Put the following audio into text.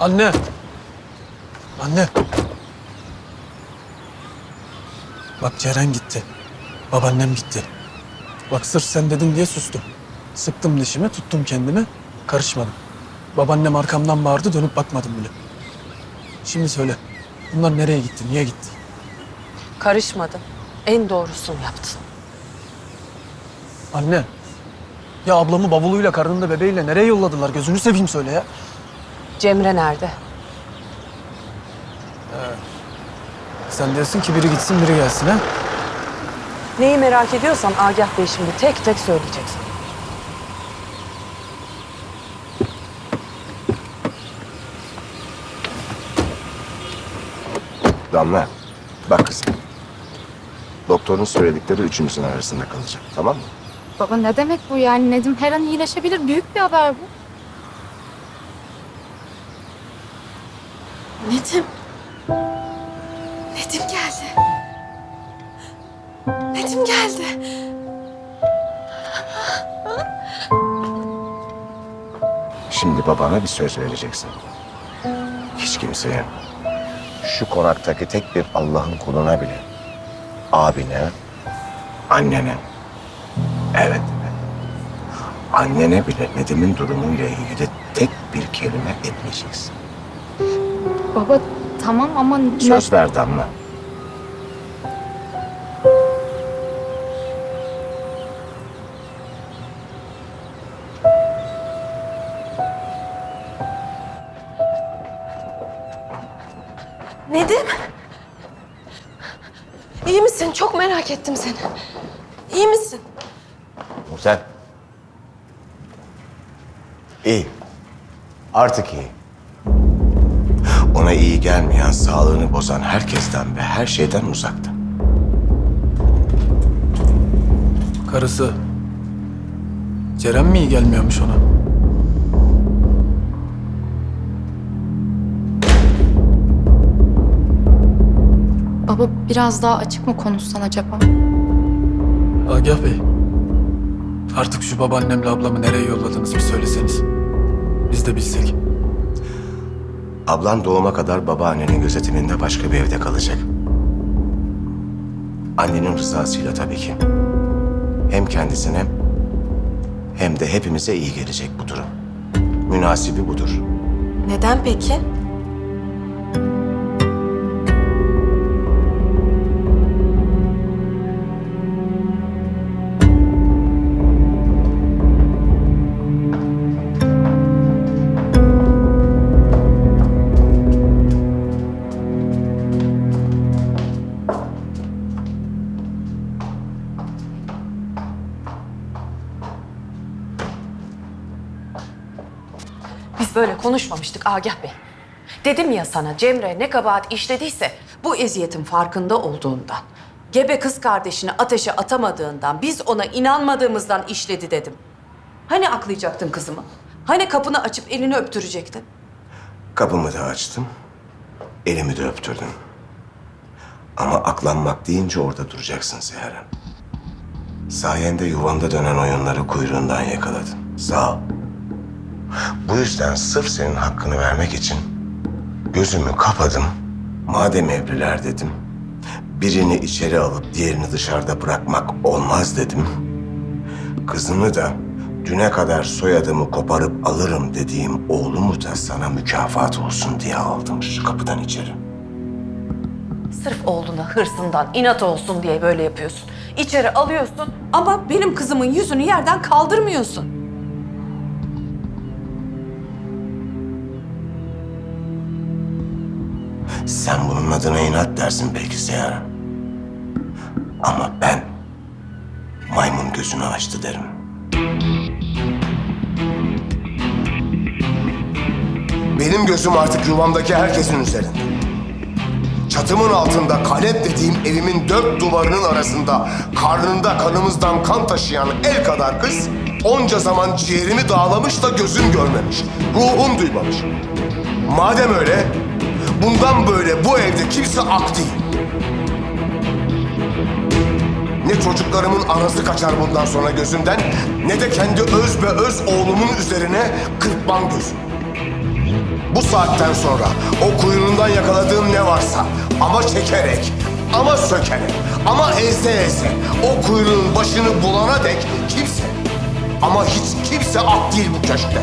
Anne. Anne. Bak Ceren gitti. Babaannem gitti. Bak sırf sen dedin diye sustum. Sıktım dişimi, tuttum kendimi, karışmadım. Babaannem arkamdan bağırdı, dönüp bakmadım bile. Şimdi söyle, bunlar nereye gitti, niye gitti? Karışmadın. En doğrusunu yaptın. Anne, ya ablamı bavuluyla, karnında bebeğiyle nereye yolladılar? Gözünü seveyim söyle ya. Cemre nerede? Sen diyorsun ki biri gitsin, biri gelsin ha? Neyi merak ediyorsan Agah Bey şimdi tek tek söyleyeceksin. Damla, bak kızım. Doktorun söyledikleri üçümüzün arasında kalacak, tamam mı? Baba ne demek bu yani? Nedim her an iyileşebilir. Büyük bir haber bu. Nedim. Nedim geldi. Nedim geldi. Şimdi babana bir söz vereceksin. Hiç kimseye, şu konaktaki tek bir Allah'ın kuluna bile, abine, annene, evet, annene bile Nedim'in durumuyla ilgili tek bir kelime etmeyeceksin. Baba tamam ama Söz ver Damla. Nedim? İyi misin? Çok merak ettim seni. İyi misin? Sen? İyi. Artık iyi. Ona iyi gelmeyen, sağlığını bozan herkesten ve her şeyden uzakta. Karısı. Ceren mi iyi gelmiyormuş ona? baba biraz daha açık mı konuşsan acaba? Agah Bey. Artık şu babaannemle ablamı nereye yolladınız bir söyleseniz. Biz de bilsek. Ablan doğuma kadar babaannenin gözetiminde başka bir evde kalacak. Annenin rızasıyla tabii ki. Hem kendisine hem de hepimize iyi gelecek bu durum. Münasibi budur. Neden peki? Böyle konuşmamıştık Agah Bey. Dedim ya sana Cemre ne kabahat işlediyse bu eziyetin farkında olduğundan. Gebe kız kardeşini ateşe atamadığından, biz ona inanmadığımızdan işledi dedim. Hani aklayacaktın kızımı? Hani kapını açıp elini öptürecektin? Kapımı da açtım. Elimi de öptürdüm. Ama aklanmak deyince orada duracaksın Seher Sayende yuvanda dönen oyunları kuyruğundan yakaladın. Sağ ol. Bu yüzden sırf senin hakkını vermek için gözümü kapadım. Madem evliler dedim. Birini içeri alıp diğerini dışarıda bırakmak olmaz dedim. Kızını da düne kadar soyadımı koparıp alırım dediğim oğlumu da sana mükafat olsun diye aldım şu kapıdan içeri. Sırf oğluna hırsından, inat olsun diye böyle yapıyorsun. İçeri alıyorsun ama benim kızımın yüzünü yerden kaldırmıyorsun. Sen bunun adına inat dersin belki Seher. Ama ben maymun gözünü açtı derim. Benim gözüm artık yuvamdaki herkesin üzerinde. Çatımın altında kalep dediğim evimin dört duvarının arasında karnında kanımızdan kan taşıyan el kadar kız onca zaman ciğerimi dağlamış da gözüm görmemiş, ruhum duymamış. Madem öyle, bundan böyle bu evde kimse ak değil. Ne çocuklarımın anası kaçar bundan sonra gözümden, ne de kendi öz ve öz oğlumun üzerine kırpmam gözüm. Bu saatten sonra o kuyruğundan yakaladığım ne varsa ama çekerek, ama sökerek, ama ezde ezde o kuyruğun başını bulana dek kimse ama hiç kimse ak değil bu köşkte.